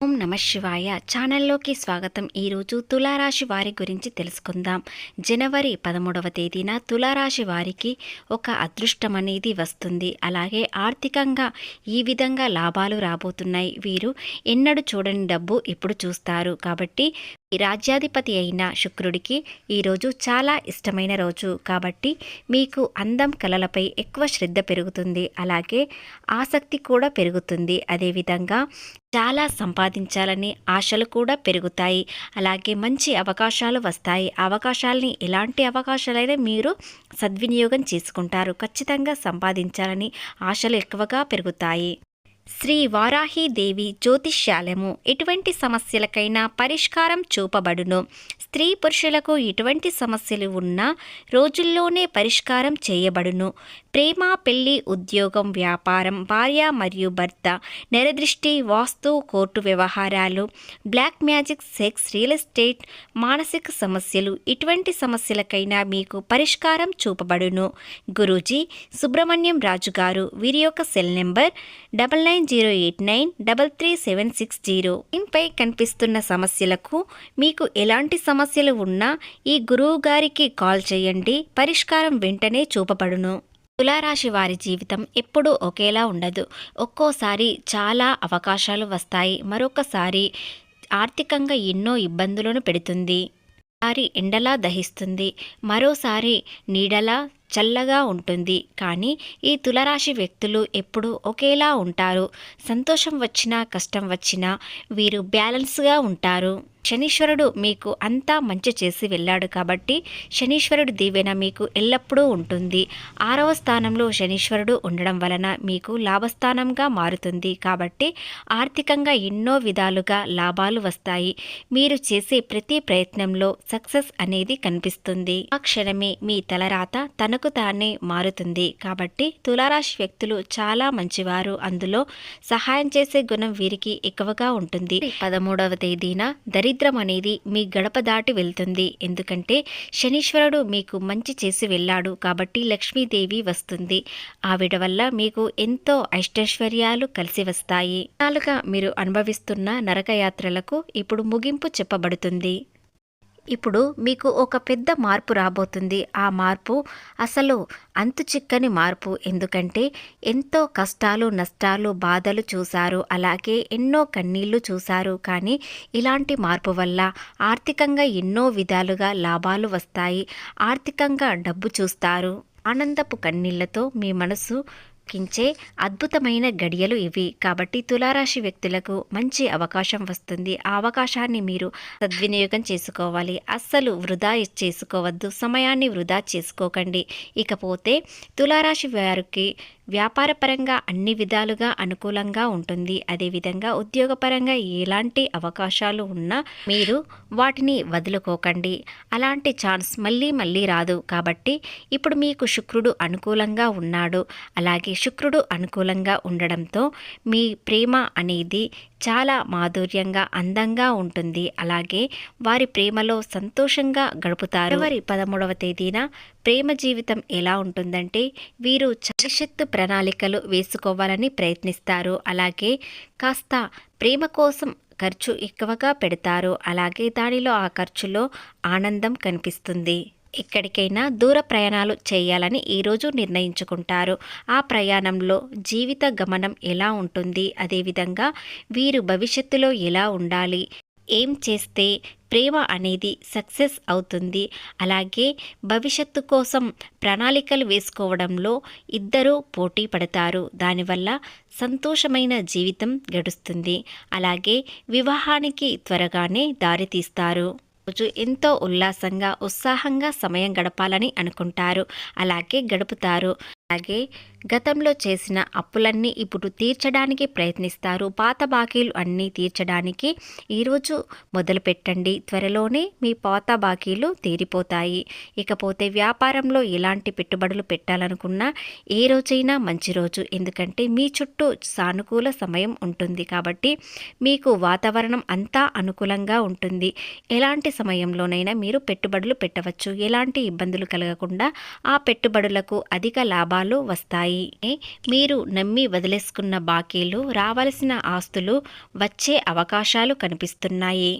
ఓం నమ శివాయ. ఛానల్లోకి స్వాగతం. ఈరోజు తులారాశి వారి గురించి తెలుసుకుందాం. జనవరి పదమూడవ తేదీన తులారాశి వారికి ఒక అదృష్టం అనేది వస్తుంది. అలాగే ఆర్థికంగా ఈ విధంగా లాభాలు రాబోతున్నాయి. వీరు ఎన్నడూ చూడని డబ్బు ఇప్పుడు చూస్తారు. కాబట్టి రాజ్యాధిపతి అయిన శుక్రుడికి ఈరోజు చాలా ఇష్టమైన రోజు. కాబట్టి మీకు అందం కళలపై ఎక్కువ శ్రద్ధ పెరుగుతుంది. అలాగే ఆసక్తి కూడా పెరుగుతుంది. అదేవిధంగా చాలా సంపాదించాలని ఆశలు కూడా పెరుగుతాయి. అలాగే మంచి అవకాశాలు వస్తాయి. అవకాశాలని ఎలాంటి అవకాశాలైనా మీరు సద్వినియోగం చేసుకుంటారు. ఖచ్చితంగా సంపాదించాలని ఆశలు ఎక్కువగా పెరుగుతాయి. శ్రీ వారాహీదేవి జ్యోతిష్యాలయము ఎటువంటి సమస్యలకైనా పరిష్కారం చూపబడును. స్త్రీ పురుషులకు ఎటువంటి సమస్యలు ఉన్నా రోజుల్లోనే పరిష్కారం చేయబడును. ప్రేమ పెళ్ళి ఉద్యోగం వ్యాపారం భార్య మరియు భర్త నెరదృష్టి వాస్తు కోర్టు వ్యవహారాలు black magic sex real estate మానసిక సమస్యలు ఇటువంటి సమస్యలకైనా మీకు పరిష్కారం చూపబడును. గురూజీ సుబ్రహ్మణ్యం రాజు గారు వీరి యొక్క cell number double nine zero eight nine double three seven six zero. దీనిపై కనిపిస్తున్న సమస్యలకు మీకు ఎలాంటి సమస్యలు ఉన్నా ఈ గురువు గారికి కాల్ చేయండి. పరిష్కారం వెంటనే చూపబడును. తులారాశి వారి జీవితం ఎప్పుడూ ఒకేలా ఉండదు. ఒక్కోసారి చాలా అవకాశాలు వస్తాయి. మరొకసారి ఆర్థికంగా ఎన్నో ఇబ్బందులను పెడుతుంది. సారి ఎండలా దహిస్తుంది. మరోసారి నీడలా చల్లగా ఉంటుంది. కానీ ఈ తులరాశి వ్యక్తులు ఎప్పుడూ ఒకేలా ఉంటారు. సంతోషం వచ్చినా కష్టం వచ్చినా వీరు బ్యాలెన్స్గా ఉంటారు. శనీశ్వరుడు మీకు అంతా మంచి చేసి వెళ్ళాడు కాబట్టి శనీశ్వరుడు దీవెన మీకు ఎల్లప్పుడూ ఉంటుంది. ఆరవ స్థానంలో శనీశ్వరుడు ఉండడం వలన మీకు లాభస్థానంగా మారుతుంది. కాబట్టి ఆర్థికంగా ఎన్నో విధాలుగా లాభాలు వస్తాయి. మీరు చేసే ప్రతి ప్రయత్నంలో సక్సెస్ అనేది కనిపిస్తుంది. ఆ క్షణమే మీ తలరాత తనకు తానే మారుతుంది. కాబట్టి తులారాశి వ్యక్తులు చాలా మంచివారు. అందులో సహాయం చేసే గుణం వీరికి ఎక్కువగా ఉంటుంది. పదమూడవ తేదీన దరిద్ర దరిద్రం అనేది మీ గడప దాటి వెళ్తుంది. ఎందుకంటే శనీశ్వరుడు మీకు మంచి చేసి వెళ్ళాడు కాబట్టి లక్ష్మీదేవి వస్తుంది. ఆవిడ వల్ల మీకు ఎంతో ఐష్టైశ్వర్యాలు కలిసి వస్తాయి. నాలుగా మీరు అనుభవిస్తున్న నరకయాత్రలకు ఇప్పుడు ముగింపు చెప్పబడుతుంది. ఇప్పుడు మీకు ఒక పెద్ద మార్పు రాబోతుంది. ఆ మార్పు అసలు అంతు చిక్కని మార్పు. ఎందుకంటే ఎంతో కష్టాలు నష్టాలు బాధలు చూశారు. అలాగే ఎన్నో కన్నీళ్ళు చూశారు. కానీ ఇలాంటి మార్పు వల్ల ఆర్థికంగా ఎన్నో విధాలుగా లాభాలు వస్తాయి. ఆర్థికంగా డబ్బు చూస్తారు. ఆనందపు కన్నీళ్ళతో మీ మనసు కించే అద్భుతమైన గడియలు ఇవి. కాబట్టి తులారాశి వ్యక్తులకు మంచి అవకాశం వస్తుంది. ఆ అవకాశాన్ని మీరు సద్వినియోగం చేసుకోవాలి. అస్సలు వృధా చేసుకోవద్దు. సమయాన్ని వృధా చేసుకోకండి. ఇకపోతే తులారాశి వారికి వ్యాపారపరంగా అన్ని విధాలుగా అనుకూలంగా ఉంటుంది. అదేవిధంగా ఉద్యోగపరంగా ఎలాంటి అవకాశాలు ఉన్నా మీరు వాటిని వదులుకోకండి. అలాంటి ఛాన్స్ మళ్ళీ మళ్ళీ రాదు. కాబట్టి ఇప్పుడు మీకు శుక్రుడు అనుకూలంగా ఉన్నాడు. అలాగే శుక్రుడు అనుకూలంగా ఉండడంతో మీ ప్రేమ అనేది చాలా మాధుర్యంగా అందంగా ఉంటుంది. అలాగే వారి ప్రేమలో సంతోషంగా గడుపుతారు. వారి పదమూడవ తేదీన ప్రేమ జీవితం ఎలా ఉంటుందంటే వీరు భవిష్యత్తు ప్రణాళికలు వేసుకోవాలని ప్రయత్నిస్తారు. అలాగే కాస్త ప్రేమ కోసం ఖర్చు ఎక్కువగా పెడతారు. అలాగే దానిలో ఆ ఖర్చులో ఆనందం కనిపిస్తుంది. ఎక్కడికైనా దూర ప్రయాణాలు చేయాలని ఈరోజు నిర్ణయించుకుంటారు. ఆ ప్రయాణంలో జీవిత గమనం ఎలా ఉంటుంది? అదేవిధంగా వీరు భవిష్యత్తులో ఎలా ఉండాలి? ఏం చేస్తే ప్రేమ అనేది సక్సెస్ అవుతుంది? అలాగే భవిష్యత్తు కోసం ప్రణాళికలు వేసుకోవడంలో ఇద్దరూ పోటీ పడతారు. దానివల్ల సంతోషమైన జీవితం గడుస్తుంది. అలాగే వివాహానికి త్వరగానే దారితీస్తారు రోజు ఎంతో ఉల్లాసంగా ఉత్సాహంగా సమయం గడపాలని అనుకుంటారు. అలాగే గడుపుతారు. అలాగే గతంలో చేసిన అప్పులన్నీ ఇప్పుడు తీర్చడానికి ప్రయత్నిస్తారు. పాత బాకీలు అన్నీ తీర్చడానికి ఈరోజు మొదలు పెట్టండి త్వరలోనే మీ పాత బాకీలు తీరిపోతాయి. ఇకపోతే వ్యాపారంలో ఎలాంటి పెట్టుబడులు పెట్టాలనుకున్నా ఏ రోజైనా మంచి రోజు. ఎందుకంటే మీ చుట్టూ సానుకూల సమయం ఉంటుంది కాబట్టి మీకు వాతావరణం అంతా అనుకూలంగా ఉంటుంది. ఎలాంటి సమయంలోనైనా మీరు పెట్టుబడులు పెట్టవచ్చు. ఎలాంటి ఇబ్బందులు కలగకుండా ఆ పెట్టుబడులకు అధిక లాభాలు లాభాలు వస్తాయి. మీరు నమ్మి వదిలేసుకున్న బాకీలు రావలసిన ఆస్తులు వచ్చే అవకాశాలు కనిపిస్తున్నాయి.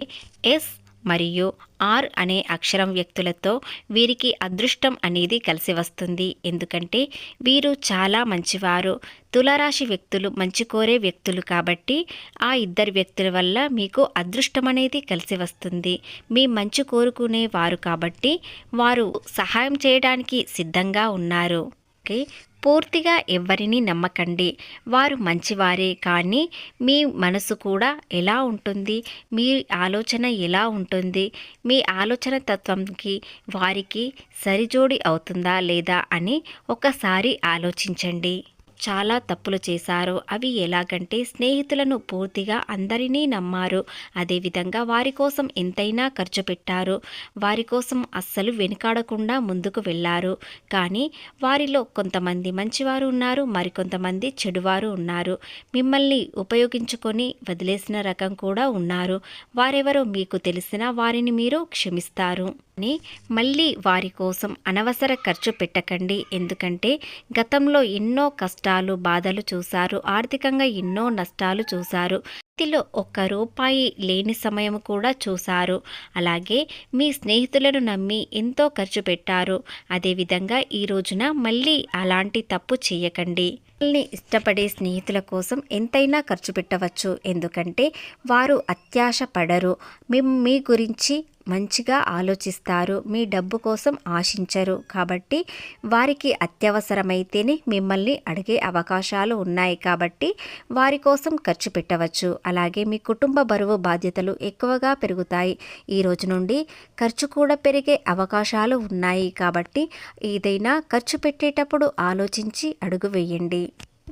ఎస్ మరియు ఆర్ అనే అక్షరం వ్యక్తులతో వీరికి అదృష్టం అనేది కలిసి వస్తుంది. ఎందుకంటే వీరు చాలా మంచివారు. తులారాశి వ్యక్తులు మంచి కోరే వ్యక్తులు కాబట్టి ఆ ఇద్దరు వ్యక్తుల వల్ల మీకు అదృష్టం అనేది కలిసి వస్తుంది. మీ మంచి కోరుకునే వారు కాబట్టి వారు సహాయం చేయడానికి సిద్ధంగా ఉన్నారు. ఓకే పూర్తిగా ఎవరిని నమ్మకండి. వారు మంచివారే కానీ మీ మనసు కూడా ఎలా ఉంటుంది? మీ ఆలోచన ఎలా ఉంటుంది? మీ ఆలోచన తత్వంకి వారికి సరిజోడి అవుతుందా లేదా అని ఒకసారి ఆలోచించండి. చాలా తప్పులు చేశారు. అవి ఎలాగంటే స్నేహితులను పూర్తిగా అందరినీ నమ్మారు. అదేవిధంగా వారి కోసం ఎంతైనా ఖర్చు పెట్టారు. వారి కోసం అస్సలు వెనుకాడకుండా ముందుకు వెళ్ళారు. కానీ వారిలో కొంతమంది మంచివారు ఉన్నారు. మరికొంతమంది చెడువారు ఉన్నారు. మిమ్మల్ని ఉపయోగించుకొని వదిలేసిన రకం కూడా ఉన్నారు. వారెవరో మీకు తెలిసిన వారిని మీరు క్షమిస్తారు. కానీ మళ్ళీ వారి కోసం అనవసర ఖర్చు పెట్టకండి. ఎందుకంటే గతంలో ఎన్నో కష్టాలు బాధలు చూశారు. ఆర్థికంగా ఎన్నో నష్టాలు చూశారు. వ్యక్తిలో ఒక్క రూపాయి లేని సమయం కూడా చూశారు. అలాగే మీ స్నేహితులను నమ్మి ఎంతో ఖర్చు పెట్టారు. అదేవిధంగా ఈ రోజున మళ్ళీ అలాంటి తప్పు చేయకండి. మిమ్మల్ని ఇష్టపడే స్నేహితుల కోసం ఎంతైనా ఖర్చు పెట్టవచ్చు. ఎందుకంటే వారు అత్యాశ పడరు. మీ మీ గురించి మంచిగా ఆలోచిస్తారు మీ డబ్బు కోసం ఆశించరు. కాబట్టి వారికి అత్యవసరమైతేనే మిమ్మల్ని అడిగే అవకాశాలు ఉన్నాయి. కాబట్టి వారి కోసం ఖర్చు పెట్టవచ్చు. అలాగే మీ కుటుంబ బరువు బాధ్యతలు ఎక్కువగా పెరుగుతాయి. ఈ రోజు నుండి ఖర్చు కూడా పెరిగే అవకాశాలు ఉన్నాయి. కాబట్టి ఏదైనా ఖర్చు పెట్టేటప్పుడు ఆలోచించి అడుగు వేయండి.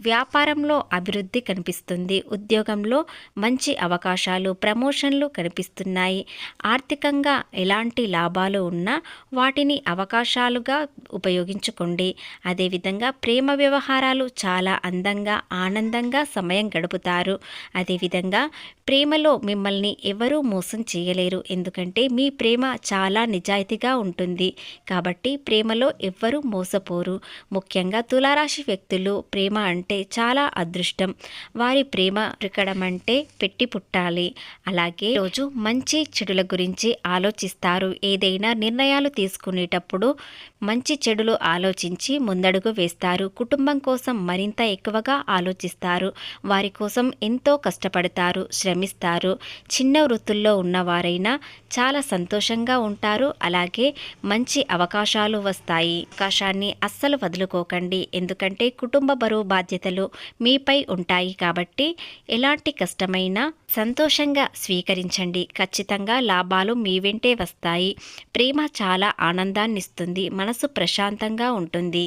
వ్యాపారంలో అభివృద్ధి కనిపిస్తుంది. ఉద్యోగంలో మంచి అవకాశాలు ప్రమోషన్లు కనిపిస్తున్నాయి. ఆర్థికంగా ఎలాంటి లాభాలు ఉన్నా వాటిని అవకాశాలుగా ఉపయోగించుకోండి. అదేవిధంగా ప్రేమ వ్యవహారాలు చాలా అందంగా ఆనందంగా సమయం గడుపుతారు. అదేవిధంగా ప్రేమలో మిమ్మల్ని ఎవరూ మోసం చేయలేరు. ఎందుకంటే మీ ప్రేమ చాలా నిజాయితీగా ఉంటుంది. కాబట్టి ప్రేమలో ఎవ్వరూ మోసపోరు. ముఖ్యంగా తులారాశి వ్యక్తులు ప్రేమ అంటే చాలా అదృష్టం. వారి ప్రేమ రికడమంటే అంటే పెట్టి పుట్టాలి. అలాగే రోజు మంచి చెడుల గురించి ఆలోచిస్తారు. ఏదైనా నిర్ణయాలు తీసుకునేటప్పుడు మంచి చెడులు ఆలోచించి ముందడుగు వేస్తారు. కుటుంబం కోసం మరింత ఎక్కువగా ఆలోచిస్తారు. వారి కోసం ఎంతో కష్టపడతారు శ్రమిస్తారు. చిన్న వృత్తుల్లో ఉన్నవారైనా చాలా సంతోషంగా ఉంటారు. అలాగే మంచి అవకాశాలు వస్తాయి. అవకాశాన్ని అస్సలు వదులుకోకండి. ఎందుకంటే కుటుంబ బరువు బాధ్యతలు మీపై ఉంటాయి కాబట్టి ఎలాంటి కష్టమైనా సంతోషంగా స్వీకరించండి. ఖచ్చితంగా లాభాలు మీ వెంటే వస్తాయి. ప్రేమ చాలా ఆనందాన్నిస్తుంది. మనసు ప్రశాంతంగా ఉంటుంది.